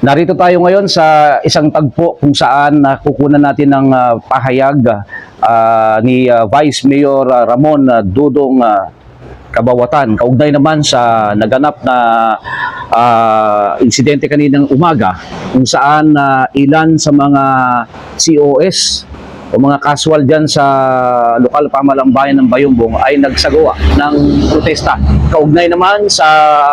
Narito tayo ngayon sa isang tagpo kung saan uh, kukunan natin ng ah, pahayag ah, ni ah, Vice Mayor ah, Ramon ah, Dudong ah, Kabawatan. Kaugnay naman sa naganap na ah, insidente kaninang umaga kung saan ah, ilan sa mga COS o mga casual dyan sa lokal pamalang ng Bayumbong ay nagsagawa ng protesta. Kaugnay naman sa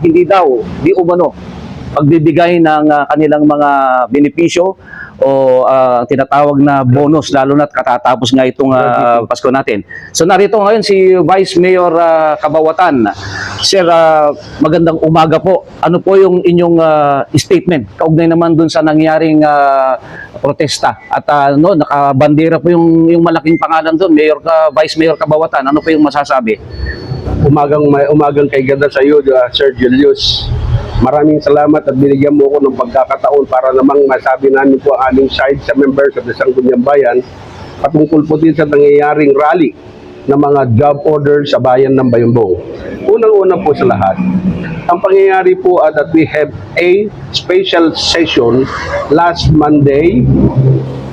hindi daw, di umano, pagbibigay ng ah, kanilang mga benepisyo o ah, tinatawag na bonus lalo na't katatapos nga itong ah, Pasko natin. So narito ngayon si Vice Mayor ah, Kabawatan. Sir, ah, magandang umaga po. Ano po yung inyong ah, statement? Kaugnay naman dun sa nangyaring ah, protesta. At ah, no, nakabandera po yung, yung malaking pangalan doon, Mayor ka, Vice Mayor Kabawatan. Ano po yung masasabi? umagang umagang kay ganda sa iyo, uh, Sir Julius. Maraming salamat at binigyan mo ko ng pagkakataon para namang masabi namin po ang aming side sa members of the Sangguniang Bayan patungkol po din sa nangyayaring rally ng mga job order sa bayan ng Bayumbong. Unang-una po sa lahat, ang pangyayari po at that we have a special session last Monday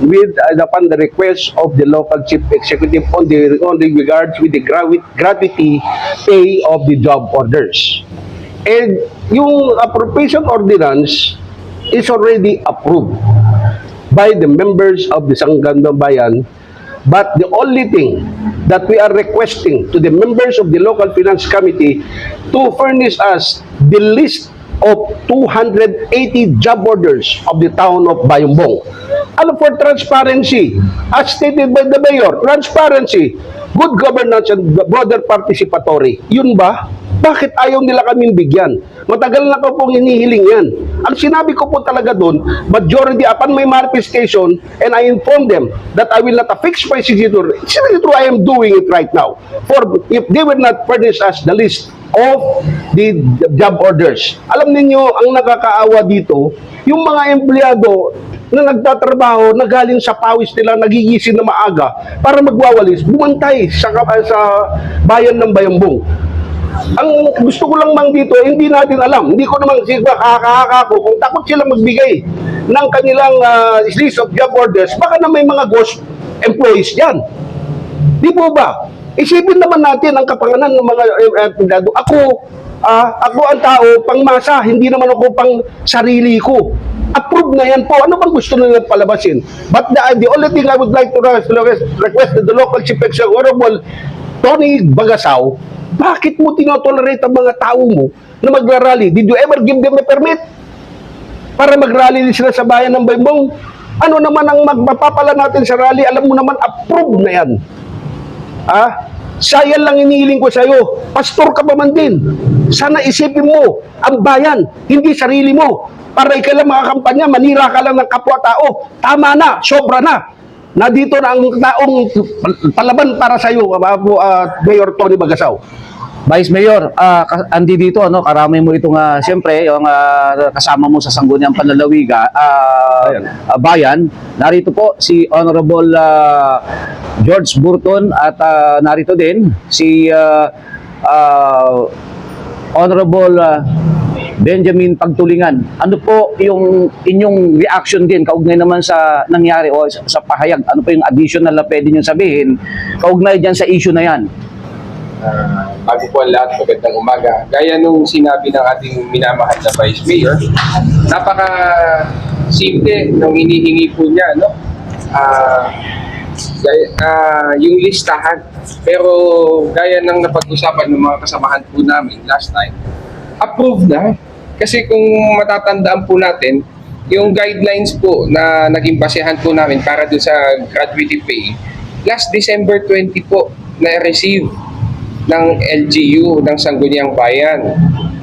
with uh, upon the request of the local chief executive on the on the regards with the gravi- gratuity pay of the job orders. And yung appropriation ordinance is already approved by the members of the Sangguniang Bayan But the only thing that we are requesting to the members of the local finance committee to furnish us the list of 280 job orders of the town of Bayumbong. Ano for transparency? As stated by the mayor, transparency, good governance and broader participatory. Yun ba? Bakit ayaw nila kaming bigyan? Matagal na ko pong hinihiling yan. Ang sinabi ko po talaga doon, majority upon my manifestation, and I informed them that I will not affix my signature. It's I am doing it right now. For if they will not furnish us the list of the job orders. Alam ninyo, ang nakakaawa dito, yung mga empleyado na nagtatrabaho, na galing sa pawis nila, nagigising na maaga para magwawalis, bumantay sa, sa bayan ng Bayambong. Ang gusto ko lang mang dito, hindi natin alam. Hindi ko naman sigba kakahaka ko kung takot sila magbigay ng kanilang ah, list of job orders, baka na may mga ghost employees yan. Di po ba? Isipin naman natin ang kapanganan ng mga eh, empleyado. Ako, ah, ako ang tao, pangmasa, hindi naman ako pang sarili ko. Approve na yan po. Ano bang gusto nila palabasin? But the, the only thing I would like to request, request the local chief executive, Honorable Tony Bagasaw, bakit mo tinotolerate ang mga tao mo na magrarally? Did you ever give them a permit? Para magrally din sila sa bayan ng Baybong? Ano naman ang magpapapala natin sa rally? Alam mo naman, approve na yan. Ah, sayan lang inihiling ko sa iyo. Pastor ka pa man din. Sana isipin mo ang bayan, hindi sarili mo. Para ikaw lang makakampanya, manira ka lang ng kapwa-tao. Tama na, sobra na. Nandito na ang taong palaban para sa iyo, uh, Mayor Tony Bagasaw. Vice Mayor, ka- andi dito ano, karami mo itong ah, siyempre yung ah, kasama mo sa Sangguniang Panlalawiga ah, Bayan. ah, bayan. Narito po si Honorable ah, George Burton at ah, narito din si ah, ah, Honorable ah, Benjamin Pagtulingan. Ano po yung inyong reaction din kaugnay naman sa nangyari o sa, sa pahayag? Ano po yung additional na pwede nyo sabihin kaugnay dyan sa issue na yan? Ah, bago po ang lahat, magandang umaga. Gaya nung sinabi ng ating minamahal na Vice Mayor, napaka simple nung hinihingi po niya, no? Ah, gaya, ah, yung listahan. Pero gaya ng napag-usapan ng mga kasamahan po namin last time, approved na. Kasi kung matatandaan po natin, yung guidelines po na naging basehan po namin para doon sa gratuity pay, last December 20 po na-receive ng LGU ng Sangguniang Bayan.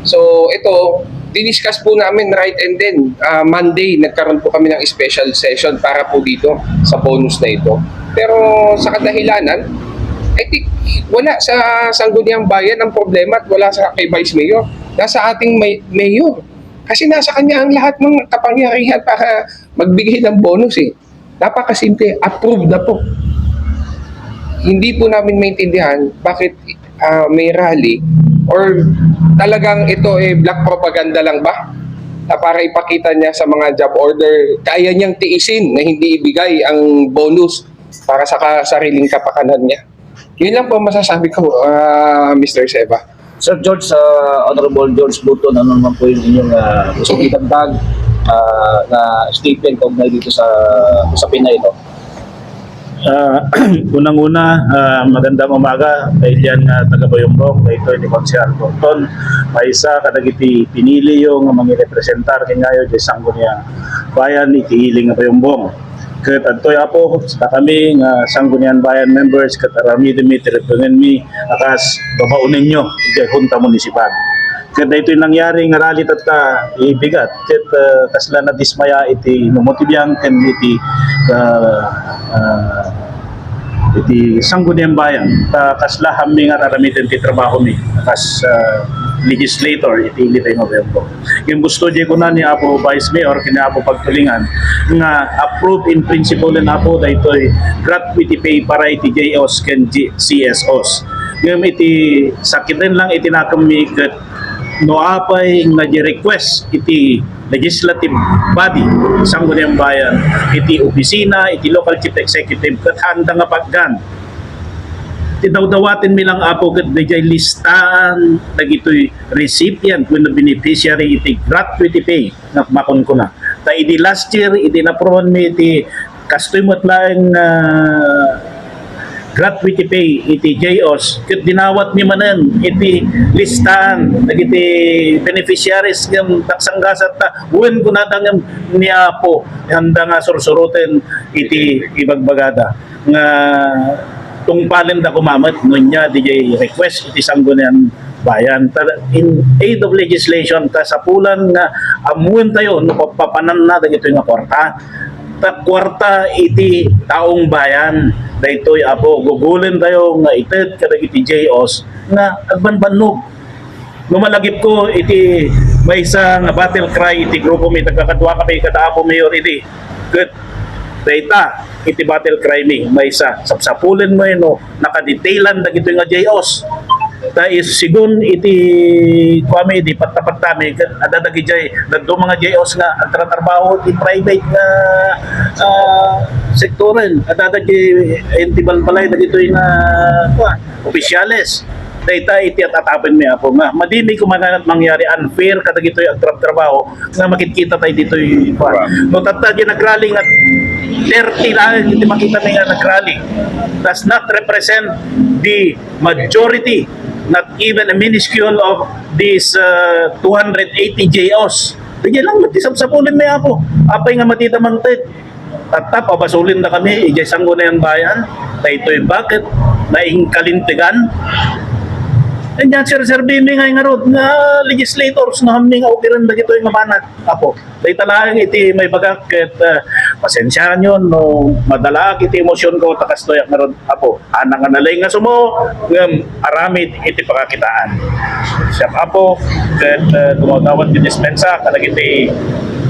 So ito, diniscuss po namin right and then ah, Monday nagkaroon po kami ng special session para po dito sa bonus na ito. Pero sa kadahilanan, I think wala sa Sangguniang Bayan ang problema at wala sa kay Vice Mayor. Nasa ating may, Mayor. Kasi nasa kanya ang lahat ng kapangyarihan para magbigay ng bonus eh. Napakasimple, approved na po hindi po namin maintindihan bakit ah, may rally or talagang ito eh black propaganda lang ba na para ipakita niya sa mga job order, kaya niyang tiisin na hindi ibigay ang bonus para sa sariling kapakanan niya. Yun lang po masasabi ko, ah, Mr. Seba. Sir George, uh, Honorable George Button, ano naman po yung inyong uh, gusto itagdag uh, na statement kaugnay dito sa sa Pinay ito? Ah, unang-una, ah, magandang umaga kay Dian uh, taga Bayongbong, kay ito ni Consial Borton. May isa kadagiti pinili yung mga representar kingayo di sanggo niya bayan iti hiling nga Bayongbong. Kat adtoy apo sa kami nga sanggo niyan bayan members kat arami demi tiretungan mi akas babaunin nyo iti junta munisipal. Kat ito yung nangyari nga rally at ka ibigat. Kat uh, kasla na dismaya iti numotibiyang ken iti uh, uh, iti sangguniang bayan ta kasla hami nga raramitin ti trabaho mi kas uh, legislator iti ilitay ko yung gusto di ko na ni Apo Vice Mayor kini Apo pagtulingan nga approve in principle na Apo daytoy gratuity pay para iti JOs ken CSOs ngayon iti sakit rin lang iti nakami ket no apay nga request iti legislative body isang ganyang bayan iti opisina iti local chief executive kat handa nga paggan. Tidawdawatin mi lang apo kat dayjay listaan dagitoy recipient when the beneficiary iti gratuity pay nga makon ko na. Ta idi last year iti naproon mi iti kastoy mo't lang ah, gratuity pay iti JOS ket dinawat mi manen iti listahan dagiti beneficiaries ngem taksanggasat ta. Wen kunadang niya po handa nga sursuruten iti ibagbagada. Nga tungpalen da kumamat ngunya DJ request iti sanggunian bayan. Ta- in aid of legislation kasapulan nga amuin tayo no papanan na dagito nga kwarta. ta kwarta iti taong bayan. Daytoy apo gugulen tayo nga ited kadag iti JOS nga agbanbanog lumalagip ko iti may isa nga battle cry iti grupo mi tagkakadwa kami kada ako mayor iti good. Data iti battle cry mi may isa. Sapsapulen mo no? Nakadetailan dagito nga JOS ta is sigun iti kwami di patapatami adadagi jay nagdo mga JOS nga tratrabaho iti private nga uh, sektoren. Adadagi iti balbalay dagito nga kwa opisyales. Data iti at mi ako nga. Madini ko man mangyari unfair kadag ito ang tra- trabaho nga makikita tayo dito yung no tata di nagrally nga 30 lang hindi makita mi nga nagrally does not represent the majority not even a minuscule of these uh, 280 JOs Sige lang, matisap-sapulin may ako. Apay nga matita mangtit. Tata, pabasulin na kami, ijay sanggo na yan bayan. Na ito'y bakit? Naing kalintigan. And yan, sir, sir, bimi nga nga rod, nga legislators na haming nga ukiran na gito yung mabanat. Apo, day talagang iti may bagak ket uh, pasensyahan yun, no, madala iti emosyon ko, takas to nga rod. Apo, anang nga nalay nga sumo, ngam, aramid iti pakakitaan. Siya apo, ket uh, tumawad din dispensa, kalag iti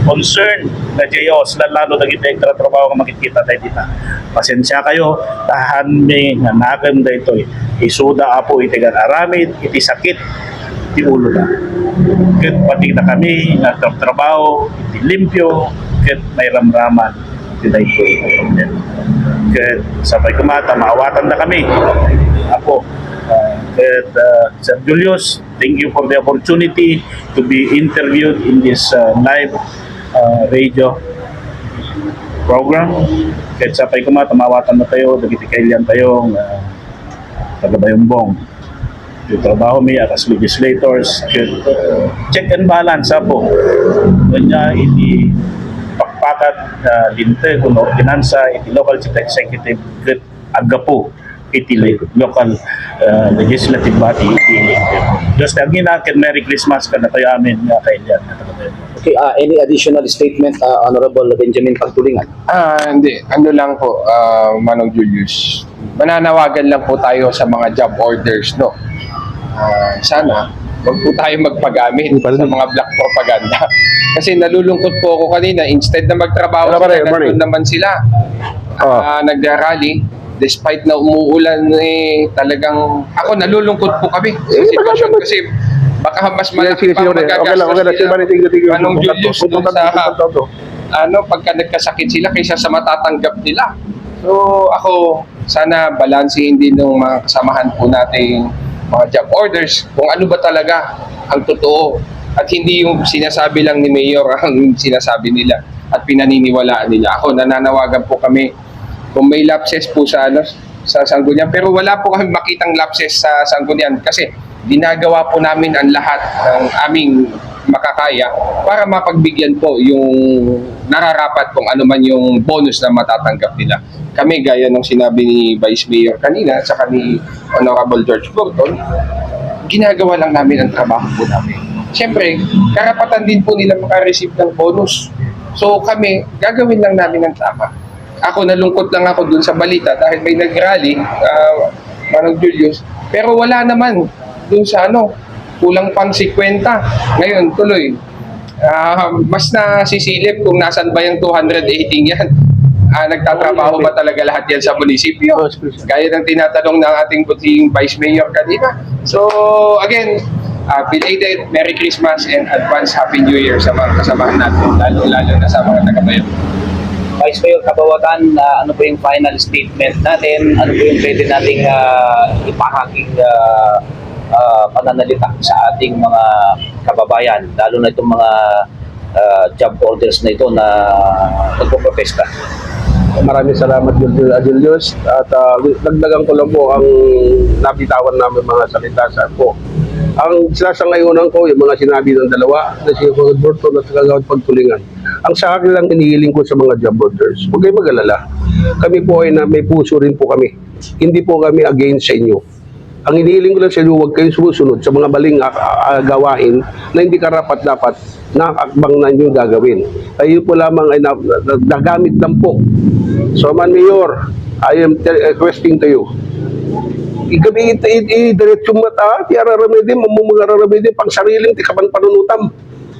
concern na JOS, lalo na extra trabaho nga makikita tayo dito. Pasensya kayo, tahan mi nga nagan da ito. Isuda apo iti gan aramid, iti sakit, iti ulo na. Ket pati na kami, nagtrabaho, iti limpyo, ket may ramraman, iti na ito. Ket sabay kumata, maawatan na kami. Apo, uh, ket uh, Sir Julius, thank you for the opportunity to be interviewed in this uh, live uh, radio program. Kahit sa pay kumata, mawatan na tayo, dagiti kailan tayo, uh, tagabayumbong. Yung trabaho mi akas legislators, kahit, uh, check and balance po. Kanya iti pakpakat uh, linte kuno finansa iti local chief executive ket agapo iti local uh, legislative body iti Just agina ken Merry Christmas kana tayo amin nga kailan tagabayumbong. Okay, uh, any additional statement, uh, Honorable Benjamin Pagtulingan? Ah, hindi. Ano lang po, ah, Manong Julius. Mananawagan lang po tayo sa mga job orders, no? Ah, sana, wag po tayo magpagamit sa mga black propaganda. Kasi nalulungkot po ako kanina, instead na magtrabaho rin, sila, nandun naman sila. Oh. Ah, nagra-rally. Despite na umuulan, eh, talagang, ako nalulungkot po kami sa Eh, sitwasyon. baka- Kasi baka mas malaki sige, pa ang Okay lang, magagastos okay lang. Nila. Manong Julius dun sa ano, pagka nagkasakit sila kaysa sa matatanggap nila. So ako, sana balansehin din ng mga kasamahan po nating mga job orders kung ano ba talaga ang totoo at hindi yung sinasabi lang ni Mayor ang sinasabi nila at pinaniniwalaan nila. Ako, nananawagan po kami kung may lapses po sa ano, sa Sangguniang pero wala po kami makitang lapses sa Sangguniang kasi ginagawa po namin ang lahat ng aming makakaya para mapagbigyan po yung nararapat kung ano man yung bonus na matatanggap nila. Kami, gaya ng sinabi ni Vice Mayor kanina at saka ni Honorable George Burton, ginagawa lang namin ang trabaho po namin. Siyempre, karapatan din po nila makareceive ng bonus. So kami, gagawin lang namin ang tama. Ako, nalungkot lang ako dun sa balita dahil may nag-rally, uh, Manong Julius, pero wala naman dun sa ano, kulang pang 50. Ngayon, tuloy. Ah, mas nasisilip kung nasan ba yung 218 yan. Ah, nagtatrabaho ba talaga lahat yan sa munisipyo? Oh. Gaya ng tinatanong ng ating buting Vice Mayor kanina. So, again, uh, belated Merry Christmas and advance Happy New Year sa mga kasamahan natin, lalo-lalo na sa mga taga-bayan. Vice Mayor Kabawatan, ah, ano po yung final statement natin? Ano po yung pwede nating uh, ipahaking ah, ah, pananalita sa ating mga kababayan, lalo na itong mga ah, job orders na ito na nagpo-protesta? Maraming salamat Julius, Julius. at uh, dagdagan ko lang po ang nabitawan namin mga salita sa po. Ang sinasangayunan ko, yung mga sinabi ng dalawa, na si Kagawad Burton at Kagawad Pagtulingan. Ang sa akin lang inihiling ko sa mga job orders, huwag kayo mag-alala. Kami po ay na may puso rin po kami. Hindi po kami against sa inyo. Ang inihiling ko lang sa inyo, huwag kayong sumusunod sa mga baling ah, ah, gawain na hindi karapat-dapat na akbang na inyo gagawin. Kayo po lamang ay na, na, nagamit lang po. So, Man Mayor, I am te- requesting to you. Igabi ito, i-diretso mo ta, ti araramedi, mamumagararamedi, pang sariling, ti kapan panunutam.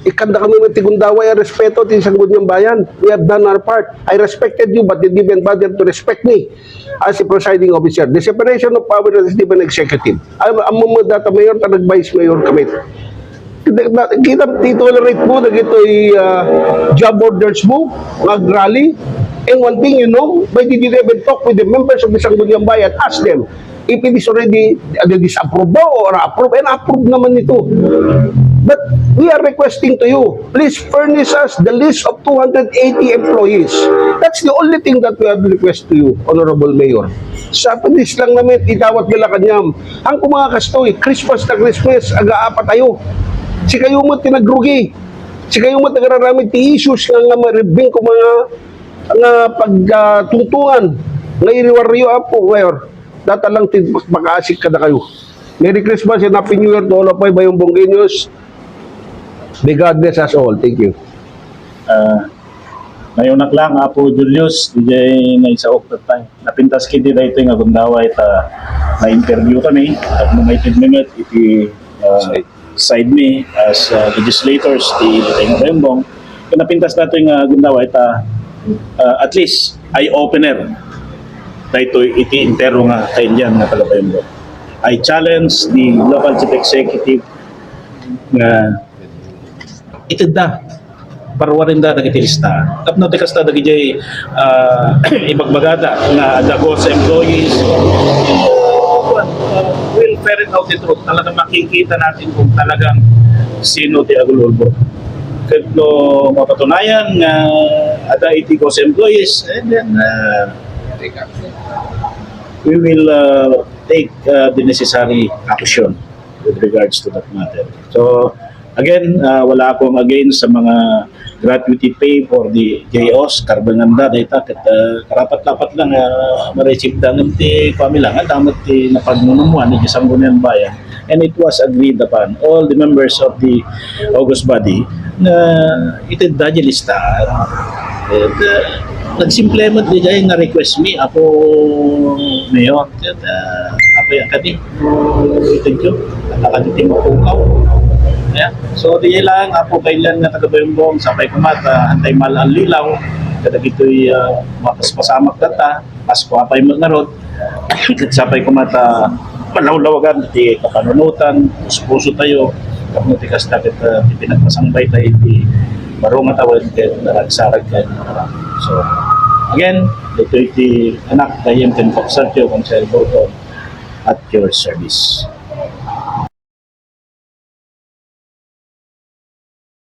Ikanda kami ng tigundaway, respeto, ti sanggol ng bayan. We have done our part. I respected you, but you didn't bother to respect me as a presiding officer. The separation of power is given executive. Ang mo data mayor, tanag vice mayor kami. Kita titolerate mo na ito'y uh, job orders mo, mag-rally. And one thing you know, why did you even talk with the members of the Sangguniang Bayan? Ask them if it is already uh, disapprove ba or approve. And approve naman ito. But we are requesting to you, please furnish us the list of 280 employees. That's the only thing that we have request to you, Honorable Mayor. Sa panis lang namin, itawat nila kanyam. Ang kumakastoy, Christmas na Christmas, aga-apat tayo. Si kayo mo tinagrugi. Si kayo mo tagararamid ti issues nga nga maribing ko mga nga pagtungtungan. nga iriwaryo apo, Mayor. Data lang makaasik ka na kayo. Merry Christmas and Happy New Year to all of my bayong Bonggenyos. May God bless us all. Thank you. Ah, ngayon na lang, Apo Julius, DJ na isa okta tayo. Napintas kiti dahito nga gundaway ta na-interview kami at numaited minute iti ah, side me as ah, legislators ti Tayo Bayambong. Kung napintas nato yung uh, gundaway ta ah, at least eye-opener dahito iti intero nga kaindian nga taga Bayambong. I challenge the local chief executive nga itida parwarin da dagiti lista. Tapno ti kasta dagi jay uh, ibagbagada nga dago sa employees. Uh, will ferret out the truth. Talagang makikita natin kung talagang sino ti agululbo. Kahit no mapatunayan nga ada iti ko sa employees, and then uh, we will uh, take uh, the necessary action with regards to that matter. So, again, uh, wala akong against sa mga gratuity pay for the JOs, karbanganda, data, kat, uh, karapat-dapat lang uh, ma-receive danon ti kami lang, at damat ti napagmumuan ni Sangguniang Bayan. And it was agreed upon. All the members of the August body na itid lista. And, uh, nagsimplement di dahil nga request me. Ako mayor at uh, apa yan kani thank you. Nakakatitim ako ikaw yeah. so di lang ako kailan nga tagabayong sabay kumata antay mal ang lilaw kada gito'y uh, mapaspasamak data pasko apay magnarod sabay kumata malawlawagan di kapanunutan puso tayo Kamu tikas dapat uh, pinagpasangbay tayo di barong atawad kaya naragsarag kaya So, again, ito iti anak tayo yung tinpaksadyo kung sa at your service.